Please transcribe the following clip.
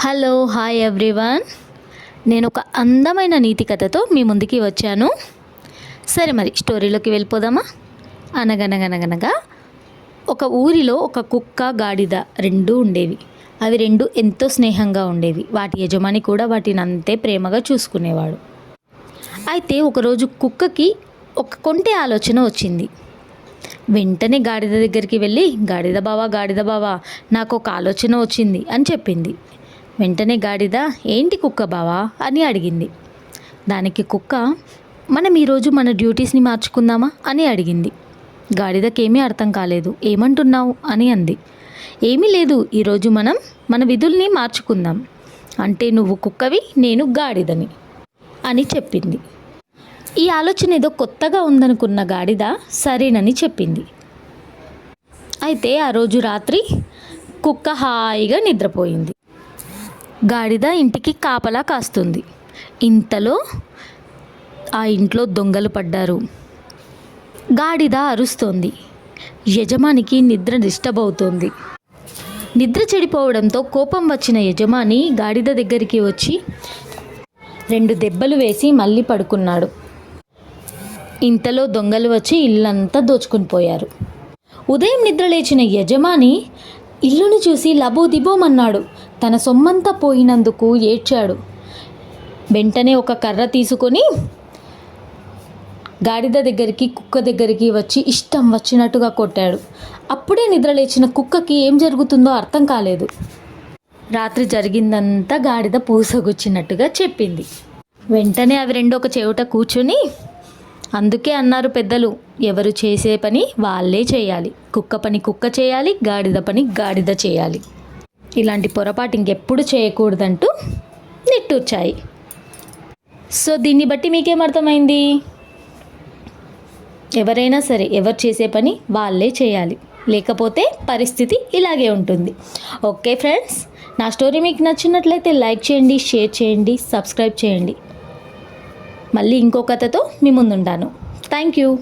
Hello hi everyone నేను ఒక అందమైన నీతి కథతో మీ ముందుకి వచ్చాను. సరే మరి స్టోరీలోకి వెళ్ళిపోదామా? అనగనగనగనగా ఒక ఊరిలో ఒక కుక్క గాడిద రెండు ఉండేవి. అవి రెండు ఎంతో స్నేహంగా ఉండేవి. వాటి యజమాని కూడా వాటిని అంతే ప్రేమగా చూసుకునేవాడు. అయితే ఒకరోజు కుక్కకి ఒక కొంటే ఆలోచన వచ్చింది. వెంటనే గాడిద దగ్గరికి వెళ్ళి గాడిద బావా గాడిద బావా నాకు ఒక ఆలోచన వచ్చింది అని చెప్పింది. వెంటనే గాడిద ఏంటి కుక్క బావా? అని అడిగింది. దానికి కుక్క మనం ఈరోజు మన డ్యూటీస్ని మార్చుకుందామా? అని అడిగింది. గాడిదకేమీ అర్థం కాలేదు. ఏమంటున్నావు? అని అంది. ఏమీ లేదు. ఈరోజు మనం మన విధుల్ని మార్చుకుందాం. అంటే నువ్వు కుక్కవి నేను గాడిదని అని చెప్పింది. ఈ ఆలోచన ఏదో కొత్తగా ఉందనుకున్న గాడిద సరేనని చెప్పింది. అయితే ఆ రోజు రాత్రి కుక్క హాయిగా నిద్రపోయింది. గాడిద ఇంటికి కాపలా కాస్తుంది. ఇంతలో ఆ ఇంట్లో దొంగలు పడ్డారు. గాడిద అరుస్తోంది. యజమానికి నిద్ర డిస్టర్బ్ అవుతోంది నిద్ర చెడిపోవడంతో కోపం వచ్చిన యజమాని గాడిద దగ్గరికి వచ్చి రెండు దెబ్బలు వేసి మళ్ళీ పడుకున్నాడు. ఇంతలో దొంగలు వచ్చి ఇల్లంతా దోచుకుని పోయారు. ఉదయం నిద్ర లేచిన యజమాని ఇల్లును చూసి లబోదిబోమన్నాడు తన సొమ్మంతా పోయినందుకు ఏడ్చాడు. వెంటనే ఒక కర్ర తీసుకొని గాడిద దగ్గరికి కుక్క దగ్గరికి వచ్చి ఇష్టం వచ్చినట్టుగా కొట్టాడు. అప్పుడే నిద్రలేచిన కుక్కకి ఏం జరుగుతుందో అర్థం కాలేదు. రాత్రి జరిగిందంతా గాడిద పూసగుచ్చినట్టుగా చెప్పింది. వెంటనే అవి రెండు ఒక చెవిట కూర్చుని అందుకే అన్నారు పెద్దలు ఎవరు చేసే పని వాళ్ళే చేయాలి. కుక్క పని కుక్క చేయాలి గాడిద పని గాడిద చేయాలి. ఇలాంటి పొరపాటు ఇంకెప్పుడు చేయకూడదంటూ నిట్టూర్చాయి. సో దీన్ని బట్టి మీకేమర్థమైంది ఎవరైనా సరే ఎవరు చేసే పని వాళ్ళే చేయాలి. లేకపోతే పరిస్థితి ఇలాగే ఉంటుంది. ఓకే ఫ్రెండ్స్ నా స్టోరీ మీకు నచ్చినట్లయితే లైక్ చేయండి షేర్ చేయండి సబ్స్క్రైబ్ చేయండి. మళ్ళీ ఇంకో కథతో మీ ముందుంటాను. Thank you